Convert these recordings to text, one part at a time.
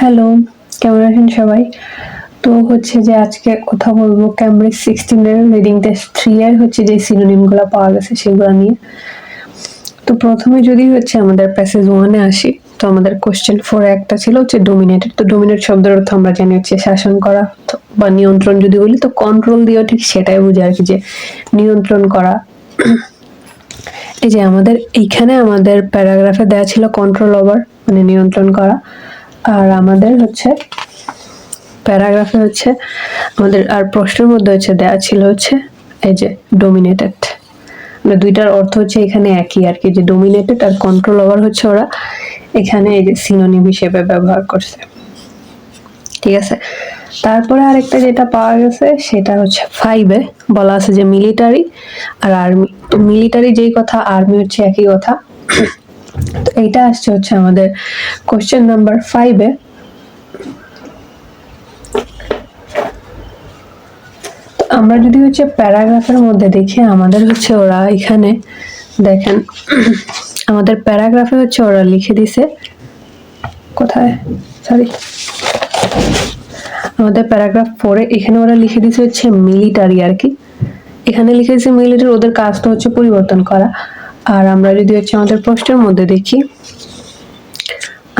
Hello কেমন আছেন সবাই? তো হচ্ছে যে আজকে কথা বলব ক্যামব্রিজ সিক্সটিনের রিডিং টেস্ট থ্রি এর হচ্ছে যে সিনোনিমগুলো পাওয়া গেছে সেগুলো নিয়ে। তো প্রথমে যদি হচ্ছে আমাদের প্যাসেজ ওয়ানে আসি, তো আমাদের কোশ্চেন ফোর একটা ছিল হচ্ছে ডোমিনেটেড তো ডোমিনেট শব্দের অর্থ আমরা জানি হচ্ছে শাসন করা বা নিয়ন্ত্রণ যদি বলি, তো কন্ট্রোল দিয়েও ঠিক সেটাই বোঝায় আর কি যে নিয়ন্ত্রণ করা। এই যে আমাদের, এইখানে আমাদের প্যারাগ্রাফে দেওয়া ছিল কন্ট্রোল ওভার মানে নিয়ন্ত্রণ করা। আর আমাদের হচ্ছে, প্যারাগ্রাফে হচ্ছে, আমাদের আর প্রশ্নের মধ্যে হচ্ছে দেওয়া ছিল হচ্ছে, এই যে ডোমিনেটেড মানে দুইটার অর্থ হচ্ছে এখানে একই আর কি, যে ডোমিনেটেড আর কন্ট্রোল ওভার হচ্ছে ওরা। এখানে এই যে সিনোনিম হিসেবে ব্যবহার করছে। ঠিক আছে? তারপরে আরেকটা যেটা পাওয়া গেছে, সেটা হচ্ছে ফাইভে বলা আছে যে মিলিটারি আর আর্মি তো মিলিটারি যেই কথা আর্মি হচ্ছে একই কথা। তো এইটা আসছে হচ্ছে আমাদের কোশ্চেন নাম্বার ফাইভে আমরা যদি হচ্ছে প্যারাগ্রাফের মধ্যে দেখি, আমাদের হচ্ছে ওরা এখানে দেখেন, আমাদের প্যারাগ্রাফে হচ্ছে ওরা লিখে দিছে। কোথায়? সরি আমাদের প্যারাগ্রাফ পরে এখানে ওরা লিখে দিছে হচ্ছে মিলিটারি আর কি। এখানে লিখে দিয়েছে মিলিটারি ওদের কাজটা হচ্ছে পরিবর্তন করা। আর আমরা যদি হচ্ছে আমাদের প্রশ্নের মধ্যে দেখি।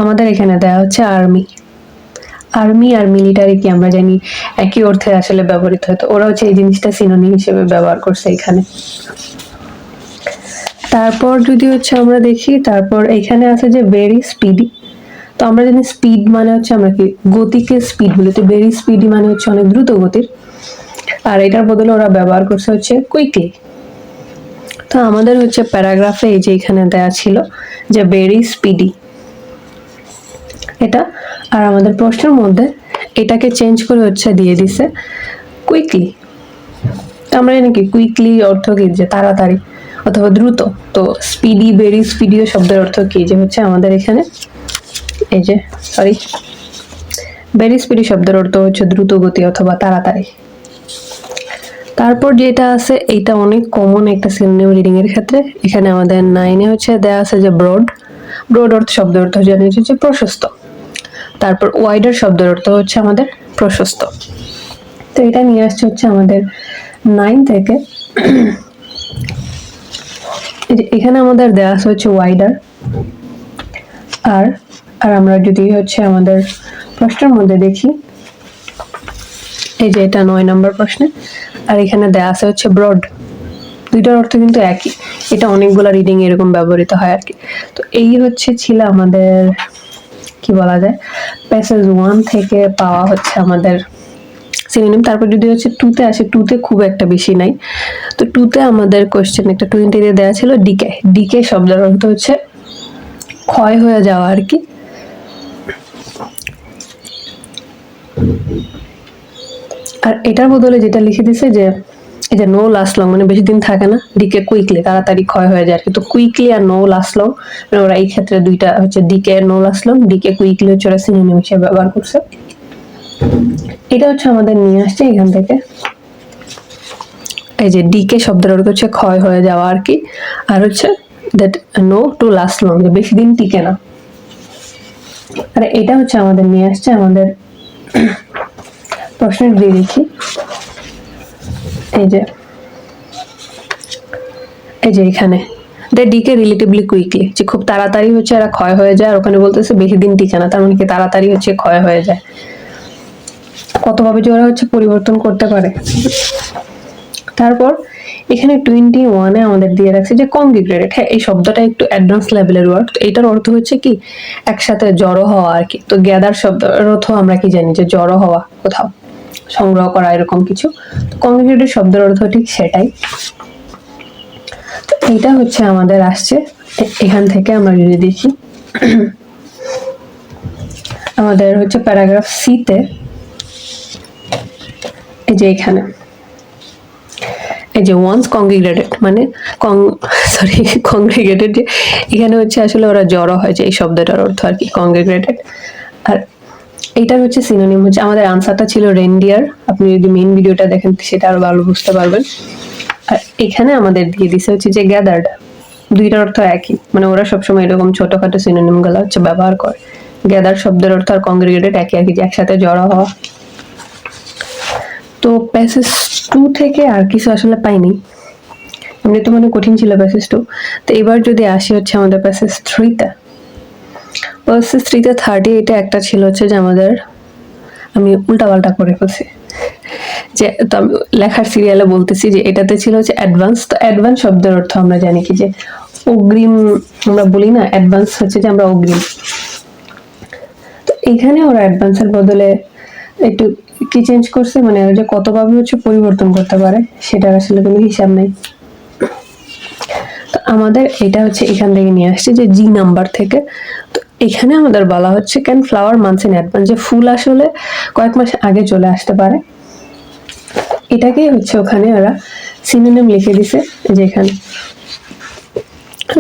আমাদের এখানে দেওয়া হচ্ছে আর্মি আর্মি আর মিলিটারি কি আমরা জানি একই অর্থে আসলে ব্যবহৃত হয়। তো ওরা হচ্ছে এই জিনিসটা সিনোনিম হিসেবে ব্যবহার করছে এখানে। তারপর যদি হচ্ছে আমরা দেখি, তারপর এখানে আছে যে ভেরি স্পিডি তো আমরা জানি স্পিড মানে হচ্ছে আমরা কি গতিকে স্পিড বলি। তো ভেরি স্পিডি মানে হচ্ছে অনেক দ্রুত গতির। আর এটার বদলে ওরা ব্যবহার করছে হচ্ছে কুইকলি তো আমাদের হচ্ছে প্যারাগ্রাফে এই যে এখানে দেয়া ছিল যে ভেরি স্পিডি এটা, আর আমাদের প্রশ্নের মধ্যে এটাকে চেঞ্জ করে হচ্ছে দিয়ে দিছে কুইকলি আমরা জানি কি কুইকলি অর্থ কি? যে তাড়াতাড়ি অথবা দ্রুত। তো স্পিডি ভেরি স্পিডিও শব্দের অর্থ কি? যে হচ্ছে আমাদের এখানে এই যে সরি ভেরি স্পিডি শব্দের অর্থ হচ্ছে দ্রুত গতি অথবা তাড়াতাড়ি। তারপর যেটা আছে, এইটা অনেক কমন একটা সিনোনিম রিডিং এর ক্ষেত্রে। এখানে আমাদের নাইনে হচ্ছে, দেয়া আছে যে ব্রড ব্রড অর্থ শব্দ অর্থ জানি হচ্ছে প্রশস্ত। তারপর ওয়াইডার শব্দের অর্থ হচ্ছে আমাদের প্রশস্ত। তো এটা নিয়ে আসছে হচ্ছে আমাদের নাইন থেকে। যে এখানে আমাদের দেওয়া আছে হচ্ছে ওয়াইডার আর আর আমরা যদি হচ্ছে আমাদের প্রশ্নের মধ্যে দেখি, এই যে এটা নয় নম্বর প্রশ্নে। আর এখানে দেওয়া আছে হচ্ছে ব্রড দুইটার অর্থ কিন্তু একই। এটা অনেকগুলো রিডিং এরকম ব্যবহৃত হয় আর কি। তো এই হচ্ছে ছিল আমাদের, কি বলা যায় প্যাসেজ ওয়ান থেকে পাওয়া হচ্ছে আমাদের সিনোনিম তারপর যদি হচ্ছে টুতে আসে টুতে খুব একটা বেশি নাই। তো টুতে আমাদের কোয়েশ্চেন একটা টোয়েন্টিতে দেওয়া ছিল ডিকে ডিকে শব্দের অর্থ হচ্ছে ক্ষয় হয়ে যাওয়া আর কি। আর এটার বদলে যেটা লিখে দিছে যে, এই যে নো লাস্ট লং মানে বেশি দিন থাকে না ডিকে কুইকলি তাড়াতাড়ি ক্ষয় হয়ে যায় আর কি। তো কুইকলি আর নো লাস্ট লং মানে ওরা এই ক্ষেত্রে দুইটা হচ্ছে decay no last long decay quickly হচ্ছে ওরা সিনোনিম হিসেবে ব্যবহার করছে। এটা হচ্ছে আমাদের নিয়ে আসছে এখান থেকে। এই যে ডিকে শব্দের অর্থ হচ্ছে ক্ষয় হয়ে যাওয়া আর কি। আর হচ্ছে that no to last long বেশি দিন টিকে না। আর এটা হচ্ছে আমাদের নিয়ে আসছে আমাদের প্রশ্নের দিয়ে দিচ্ছি। এই যে। এই যে এখানে। দে ডিকে রিলেটিভলি কুইকলি যে খুব তাড়াতাড়ি হচ্ছে এরা ক্ষয় হয়ে যায়, আর ওখানে বলতেছে বেশি দিন টিকে না, তার মানে কি তাড়াতাড়ি হচ্ছে ক্ষয় হয়ে যায়। কতভাবে যে ওরা হচ্ছে পরিবর্তন করতে পারে। তারপর এখানে টোয়েন্টি ওয়ানে আমাদের দিয়ে রাখছে যে কংগ্রিগেটেড হ্যাঁ এই শব্দটা একটু অ্যাডভান্স লেভেলের ওয়ার্ড এটার অর্থ হচ্ছে কি, একসাথে জড়ো হওয়া আর কি। তো গ্যাদার শব্দের অর্থ আমরা কি জানি যে জড়ো হওয়া কোথাও। সংগ্রহ করা এরকম কিছু। কংগ্রিগেটেড শব্দের অর্থ ঠিক সেটাই। তো এইটা হচ্ছে আমাদের আসছে। এখান থেকে আমরা যদি দেখি। আমাদের হচ্ছে প্যারাগ্রাফ সিতে এই যে এখানে। এই যে ওয়ান্স কংগ্রিগেটেড মানে কং সরি কংগ্রিগেটেড যে এখানে হচ্ছে আসলে ওরা জড়ো হয় যে এই শব্দটার অর্থ আর কি কংগ্রিগেটেড আর এইটার হচ্ছে সিনোনিম হচ্ছে, আমাদের আনসারটা ছিল রেন্ডিয়ার আপনি যদি মেইন ভিডিওটা দেখেন, সেটা আরও ভালো বুঝতে পারবেন। আর এখানে আমাদের দিয়ে দিছে হচ্ছে যে গ্যাদার্ড দুইটার অর্থ একই। মানে ওরা সবসময় এরকম ছোটখাটো সিনোনিমগুলো হচ্ছে ব্যবহার করে। গ্যাদার শব্দের অর্থ আর কংগ্রিগেটেড একই একই যে একসাথে জড়ো হওয়া। তো প্যাসেজ টু থেকে আর কিছু আসলে পাইনি। এমনি তো মানে কঠিন ছিল প্যাসেজ টু তো এবার যদি আসি হচ্ছে আমাদের প্যাসেজ থ্রিতে প্যাসেজ থ্রিতে থার্টি এইটে একটা ছিল হচ্ছে যে আমাদের, আমি উল্টাপাল্টা করে ফেলছি। যে তো আমি লেখার সিরিয়ালে বলতেছি যে এটাতে ছিল হচ্ছে অ্যাডভান্স তো অ্যাডভান্স শব্দের অর্থ আমরা জানি কি যে অগ্রিম, আমরা বলি না অ্যাডভান্স হচ্ছে যে আমরা অগ্রিম। তো এখানে ওরা অ্যাডভান্সের বদলে একটু কি চেঞ্জ করছে? মানে যে কতভাবে হচ্ছে পরিবর্তন করতে পারে, সেটার আসলে কোনো হিসাব নেই। তো আমাদের এটা হচ্ছে এখান থেকে নিয়ে আসছে যে জি নাম্বার থেকে এখানে আমাদের বলা হচ্ছে can flower months in advance যে ফুল আসলে কয়েক মাস আগে চলে আসতে পারে। এটাকেই হচ্ছে ওখানে ওরা সিনোনিম লিখে দিছে যে এখানে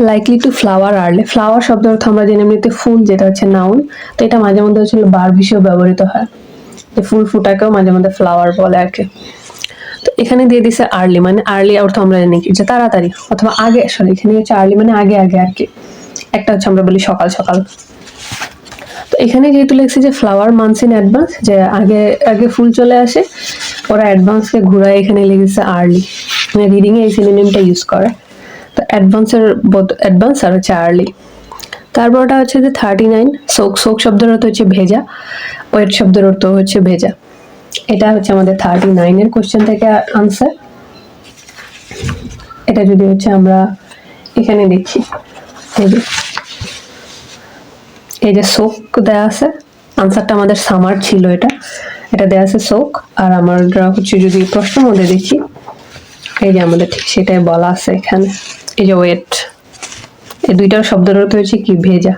likely to flower early flower শব্দ অর্থ আমরা জেনে এমনিতে ফুল, যেটা হচ্ছে নাউন তো এটা মাঝে মধ্যে হচ্ছে বার হিসেবে ব্যবহৃত হয়। যে ফুল ফুটাকেও মাঝে মধ্যে ফ্লাওয়ার বলে আর কি। তো এখানে দিয়ে দিছে আর্লি মানে আর্লি অর্থ আমরা জানি কি? যে তাড়াতাড়ি, অথবা আগে সরি এখানে হচ্ছে আর্লি মানে আগে আগে আর কি। একটা হচ্ছে আমরা বলি সকাল সকাল। এখানে যেহেতু লেখছে যে ফ্লাওয়ার মান্থস ইন অ্যাডভান্স যে আগে আগে ফুল চলে আসে, ওরা অ্যাডভান্সকে ঘুরায়। এখানে লিখেছে আর্লি মানে রিডিং এ এই সিনোনিমটা ইউজ করে। তো অ্যাডভান্সের অ্যাডভান্স আর হচ্ছে আর্লি তারপরটা হচ্ছে যে থার্টি নাইন সোক সোক শব্দের অর্থ হচ্ছে ভেজা ওয়েট শব্দের অর্থ হচ্ছে ভেজা। এটা হচ্ছে আমাদের থার্টি নাইনের কোশ্চেন থেকে আনসার এটা যদি হচ্ছে আমরা এখানে দেখি। এই যে সোক দেয়া আছে, আনসারটা আমাদের সামার ছিল এটা। এটা দেয়া আছে সোক আর আমার হচ্ছে যদি প্রশ্নের মধ্যে দেখি, এই যে আমাদের ঠিক সেটাই বলা আছে এখানে। এই যে ওয়েট এই দুইটার শব্দের অর্থ হচ্ছে কি? ভেজা।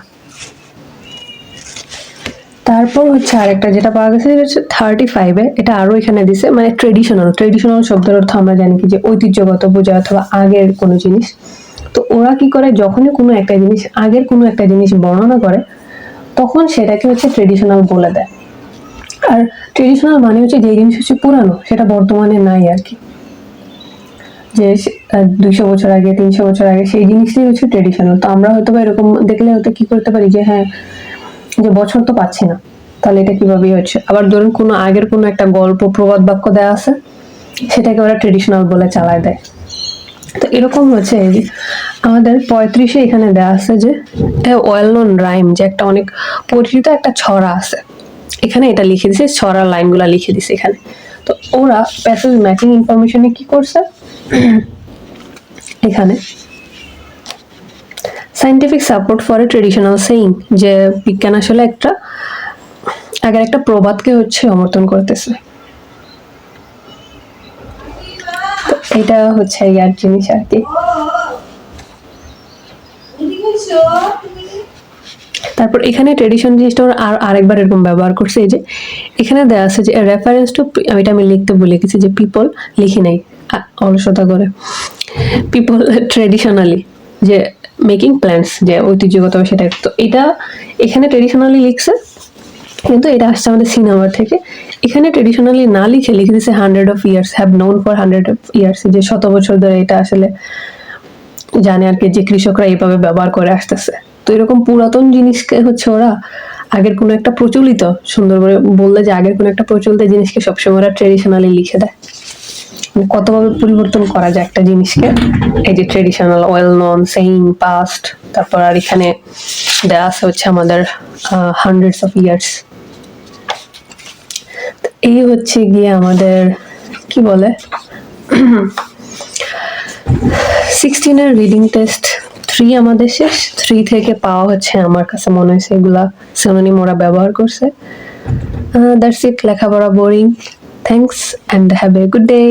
তারপর হচ্ছে আরেকটা যেটা পাওয়া গেছে, সেটা হচ্ছে থার্টি ফাইভে এটা আরও এখানে দিছে মানে ট্রেডিশনাল ট্রেডিশনাল শব্দের অর্থ আমরা জানি কি যে ঐতিহ্যগত বোঝায় অথবা আগের কোনো জিনিস। তো ওরা কি করে? যখনই কোনো একটা জিনিস, আগের কোনো একটা জিনিস বর্ণনা করে তখন সেটাকে হচ্ছে ট্রেডিশনাল বলে দেয়। আর ট্রেডিশনাল মানে হচ্ছে যে জিনিস হচ্ছে পুরানো, সেটা বর্তমানে নাই আর কি। যে দুইশো বছর আগে, তিনশো বছর আগে সেই জিনিসটাই হচ্ছে ট্রেডিশনাল তো আমরা হয়তো বা এরকম দেখলে হয়তো কি করতে পারি যে হ্যাঁ যে বছর তো পাচ্ছি না। তাহলে এটা কীভাবে হচ্ছে? আবার ধরুন কোনো আগের কোনো একটা গল্প, প্রবাদ বাক্য দেওয়া আছে, সেটাকে ওরা ট্রেডিশনাল বলে চালায় দেয়। তো এরকম হচ্ছে আমাদের পঁয়ত্রিশে এখানে দেওয়া আছে যে ওয়েল নন রাইম, যে একটা অনেক পরিচিত একটা ছড়া আছে। এখানে এটা লিখে দিছে ছড়ার লাইনগুলো লিখে দিছে এখানে। তো ওরা প্যাসেজ ম্যাচিং ইনফরমেশনে কি করছে? এখানে। Scientific support for a traditional saying, যে বিজ্ঞান আসলে একটা, আগের একটা প্রবাদকে হচ্ছে সমর্থন করতেছে। এটা হচ্ছে ইয়ার জিনিস আর কি। তারপর এখানে ট্রেডিশন জিনিসটা ওরা আর আরেকবার এরকম ব্যবহার করছে, এই যে এখানে দেওয়া আছে যে রেফারেন্স টু এটা আমি লিখতে বলে গেছি যে পিপল লিখি নাই অলসতা করে। পিপল ট্রেডিশনালি যে মেকিং প্ল্যান্টস যে ঐতিহ্যগত সেটা তো এটা এখানে ট্রেডিশনালি লিখছে, কিন্তু এটা আসছে আমাদের সিনেমা থেকে। এখানে ট্রেডিশনালি না লিখে লিখে দিয়েছে hundred of years have known for hundred of years যে শত বছর ধরে এটা আসলে জানে আর কি যে কৃষকরা এইভাবে ব্যবহার করে আসতেছে। তো এরকম পুরাতন জিনিসকে হচ্ছে ওরা আগের কোনো একটা প্রচলিত, সুন্দর করে বললে যে আগের কোনো একটা প্রচলিত জিনিসকে সবসময় ওরা ট্রেডিশনালি লিখে দেয়। মানে কতভাবে পরিবর্তন করা যায় একটা জিনিসকে? এই যে traditional well known saying past তারপর আর এখানে দেওয়া আছে হচ্ছে আমাদের হান্ড্রেডস অফ ইয়ার্স এই হচ্ছে গিয়ে আমাদের, কি বলে? সিক্সটিনের রিডিং টেস্ট থ্রি আমাদের শেষ থ্রি থেকে পাওয়া হচ্ছে আমার কাছে মনে হয়েছে এগুলা সিনোনিম মোরা ব্যবহার করছে। দ্যাটস ইট লেখাপড়া boring thanks and have a good day